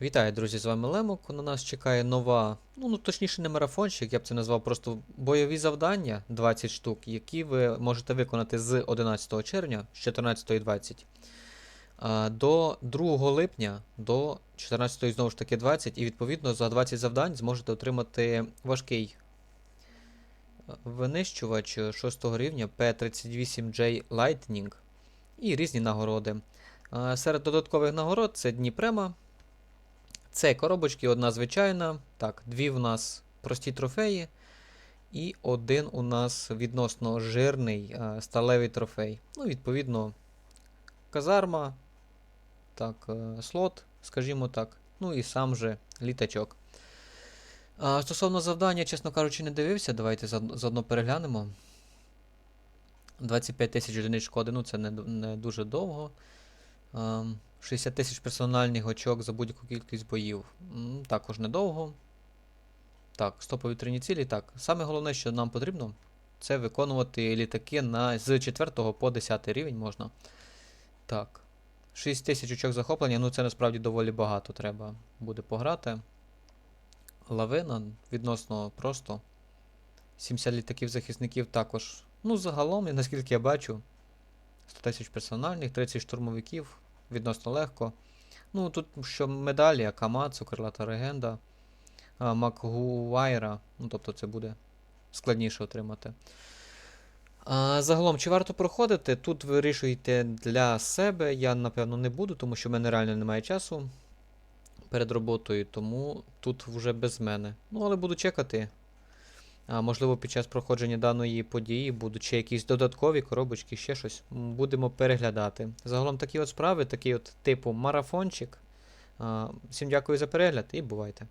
Вітаю, друзі, з вами Лемок. На нас чекає нова, ну, ну точніше не марафончик, я б це назвав просто бойові завдання 20 штук, які ви можете виконати з 11 червня з 14.20 до 2 липня до 14 знову ж таки 20, і відповідно за 20 завдань зможете отримати важкий е, винищувач 6 рівня P38J Lightning і різні нагороди. Серед додаткових нагород це Дніпрема. Це коробочки, одна звичайна. Так, дві в нас прості трофеї. І один у нас відносно жирний е, сталевий трофей. Ну, відповідно, казарма, так, е, слот, скажімо так. Ну і сам же літачок. А, стосовно завдання, чесно кажучи, не дивився. Давайте заодно переглянемо. 25 тисяч одиниць шкоди, ну це не, не дуже довго. Ем, 60 тисяч персональних очок за будь-яку кількість боїв. Також недовго. Так, 100 повітряні цілі. Так, саме головне, що нам потрібно, це виконувати літаки на, з 4 по 10 рівень можна. Так. 6 тисяч очок захоплення, ну це насправді доволі багато треба буде пограти. Лавина відносно просто. 70 літаків захисників також. Ну, загалом, наскільки я бачу, 100 тисяч персональних, 30 штурмовиків, відносно легко. Ну, тут що медалі, Акамацу, Крилата Легенда, а, Макгуайра, ну, тобто це буде складніше отримати. А, загалом, чи варто проходити? Тут вирішуєте для себе. Я, напевно, не буду, тому що в мене реально немає часу перед роботою, тому тут вже без мене. Ну, але буду чекати. Можливо, під час проходження даної події будуть ще якісь додаткові коробочки, ще щось. Будемо переглядати. Загалом такі от справи, такий от типу марафончик. Всім дякую за перегляд і бувайте.